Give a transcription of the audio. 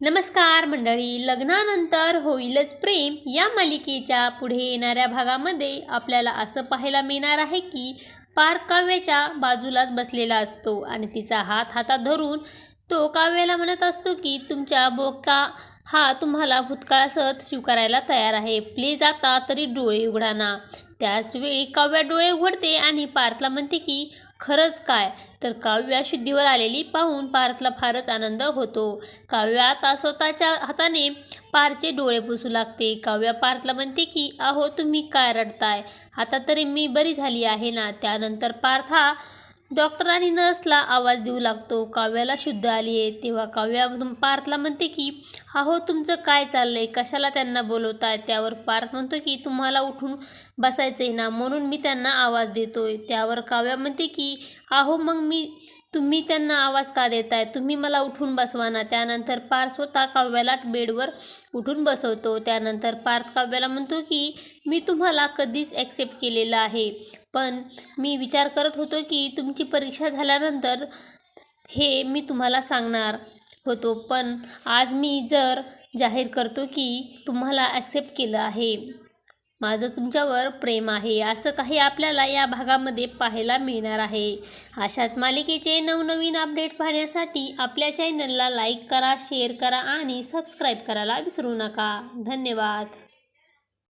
नमस्कार मंडळी लग्नानंतर होईलच प्रेम. या मालिकेच्या पुढे येणाऱ्या भागामध्ये आपल्याला असं पाहायला मिळणार आहे की पार्थ काव्याच्या बाजूलाच बसलेला असतो आणि तिचा हात हातात धरून तो काव्याला म्हणत असतो की तुमच्या बोका हा तुम्हाला भूतकाळासह स्वीकारायला तयार आहे. प्लीज आता तरी डोळे उघडा ना. त्याचवेळी काव्या डोळे उघडते आणि पार्थला म्हणते की खरंच काय? तर काव्या शुद्धीवर आलेली पाहून पार्थला फारच आनंद होतो. काव्या आता स्वतःच्या हाताने पारचे डोळे पुसू लागते. काव्या पार्थला म्हणते की अहो तुम्ही काय रडताय? आता तरी मी बरी झाली आहे ना. त्यानंतर पार्थ हा डॉक्टर आणि नर्सला आवाज देऊ लागतो. काव्याला शुद्ध आली आहे. तेव्हा काव्या पार्थला म्हणते की अहो तुमचं काय चाललंय? कशाला त्यांना बोलवताय? त्यावर पार्थ म्हणतो की तुम्हाला उठून बसायचं आहे ना? म्हणून मी त्यांना आवाज देतोय. त्यावर काव्या म्हणते की अहो मग मी तुम्ही त्यांना आवाज का देताय? तुम्ही मला उठून बसवा ना. त्यानंतर पार्थ स्वतः काव्याला बेडवर उठून बसवतो. त्यानंतर पार्थ काव्याला म्हणतो की मी तुम्हाला कधीच ॲक्सेप्ट केलेलं आहे. पण मी विचार करत होतो की तुमची परीक्षा झाल्यानंतर हे मी तुम्हाला सांगणार होतो. पण आज मी जर जाहीर करतो की तुम्हाला ॲक्सेप्ट केलं आहे. माझं तुमच्यावर प्रेम आहे असं काही आपल्याला या भागामध्ये पाहायला मिळणार आहे. अशाच मालिकेचे नवनवीन अपडेट पाहण्यासाठी आपल्या चॅनलला लाईक करा शेअर करा आणि सबस्क्राईब करायला विसरू नका. धन्यवाद.